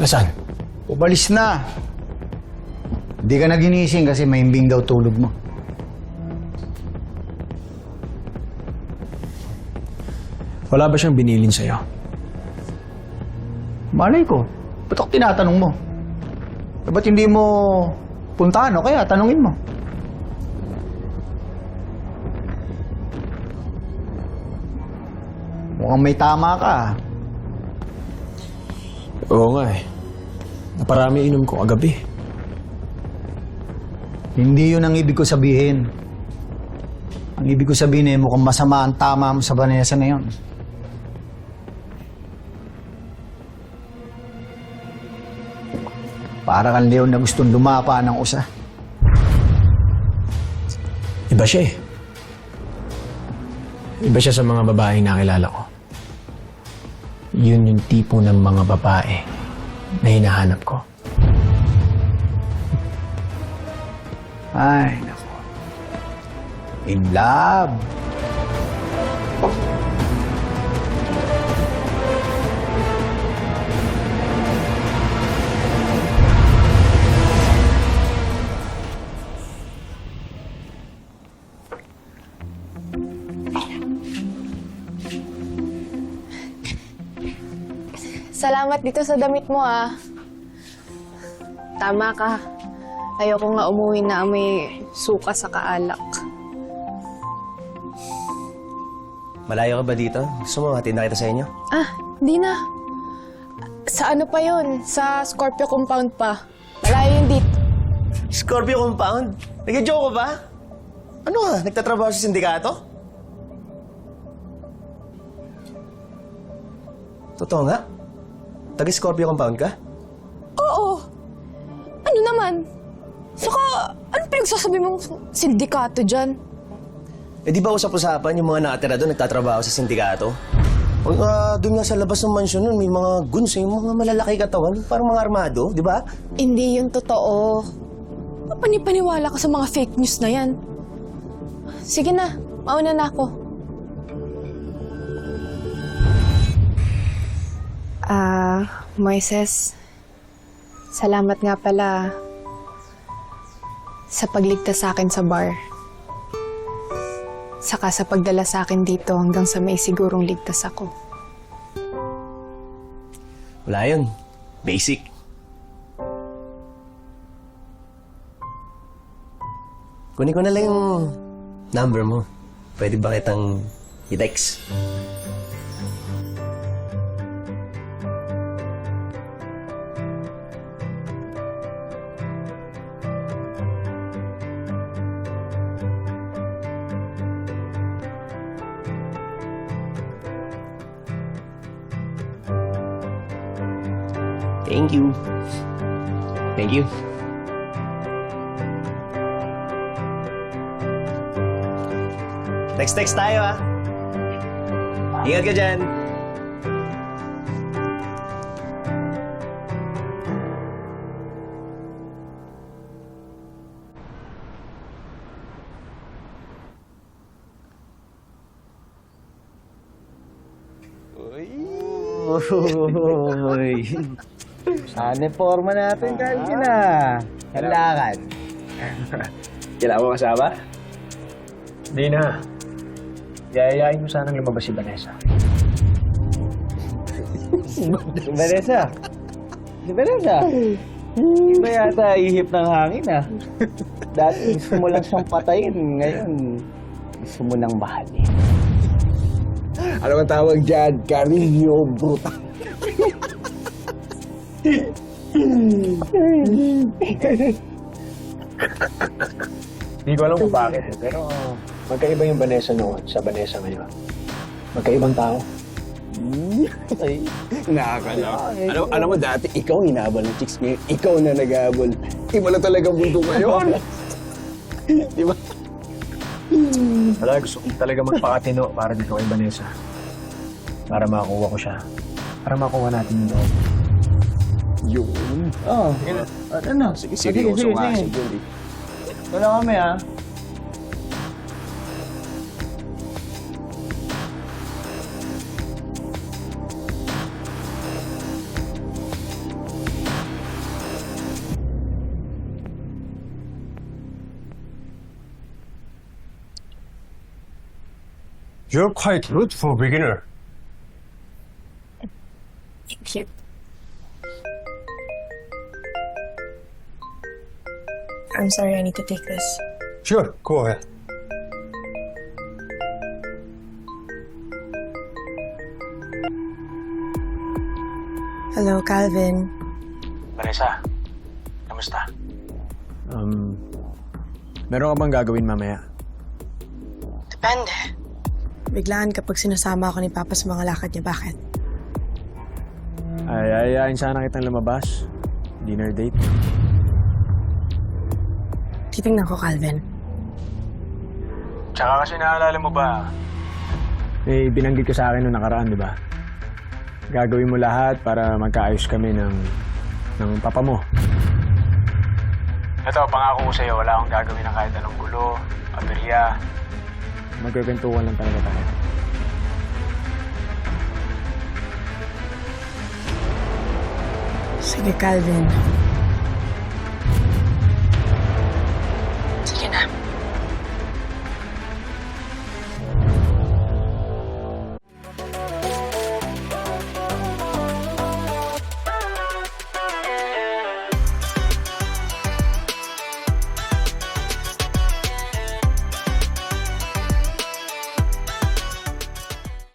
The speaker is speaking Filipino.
Nasaan? Umalis na. Hindi ka na ginising kasi maimbing daw tulog mo. Wala ba siyang binilin sa'yo? Malay ko. Ba't ako tinatanong mo? Eh, ba't hindi mo puntahan o kaya tanungin mo? Mukhang may tama ka. Oo nga eh. Naparami inom ko kagabi. Hindi yun ang ibig ko sabihin. Ang ibig ko sabihin eh, mukhang masama ang tama mo sa Vanessa na yun. Para kang leon na gustong lumapa ng usa. Iba siya eh. Iba siya sa mga babaeng nakilala ko. Yun yung tipo ng mga babae na hinahanap ko. Ay, nako. In love. Salamat dito sa damit mo ah. Tama ka. Ayoko nga umuwi na may suka sa kaalak. Malayo ka ba dito? Gusto mo hatid na kita sa inyo? Ah, di na. Sa ano pa yon? Sa Scorpio compound pa. Malayo yun dito. Scorpio compound? Nag-joke ka ba? Ano ka? Nagtatrabaho sa sindikato? Totoo nga? Taga-Scorpio compound ka? Oo. Ano naman? Saka, ano pinagsasabi mong sindikato dyan? Eh di ba usap-usapan yung mga nakatira doon nagtatrabaho sa sindikato? O uh, doon nga sa labas ng mansyon nun, may mga guns, eh, yung mga malalaki katawan, parang mga armado, di ba? Hindi yun totoo. Papanipaniwala ka sa mga fake news na yan. Sige na, mauna na ako. Ah, Moises. Salamat nga pala sa pagligtas sa akin sa bar. Saka sa pagdala sa akin dito hanggang sa may sigurong ligtas ako. Wala yun. Basic. Kunin ko na lang yung number mo. Pwede ba kitang i-text? Thank you. Thank you. Text text tayo ah. Ingat ka dyan. Uy. Sana forma natin, Calvin ah. Kailangan. Kailangan mo kasama? Hindi na. Yayayain mo sanang lumabas si Vanessa. Si Vanessa. Si Vanessa. Iba yata ihip ng hangin ah. Dati gusto mo lang siyang patayin. Ngayon, gusto mo nang mahalin. Ano ang tawag dyan? Carillo Bruta. Hindi ko alam kung bakit eh, pero magkaiba yung Vanessa noon sa Vanessa ngayon. Magkaibang tao. Ay, Nakakala. Alam, alam mo dati, ikaw hinabol ng chicks ngayon. Ikaw na naghabol. Iba na talaga mundo ngayon. Di ba? Wala, gusto ko talaga magpakatino para dito kay Vanessa. Para makuha ko siya. Para makuha natin yung loob. Yun. Oo. Ano na? Sige, seryoso sige, nga sige. si You're quite good for beginner. Thank you. I'm sorry, I need to take this. Sure, go ahead. Hello, Calvin. Vanessa, kamusta? Um, meron ka bang gagawin mamaya? Depende. Biglaan kapag sinasama ako ni Papa sa mga lakad niya. Bakit? Ay, ayayin sana kitang lumabas. Dinner date. Titingnan ko, Calvin. Tsaka kasi naalala mo ba, eh, binanggit ko sa akin noong nakaraan, di ba? Gagawin mo lahat para magkaayos kami ng, ng papa mo. Ito, pangako ko sa'yo, wala akong gagawin ng kahit anong gulo, aberya. Magkakwentuhan lang talaga tayo. Sige, Calvin.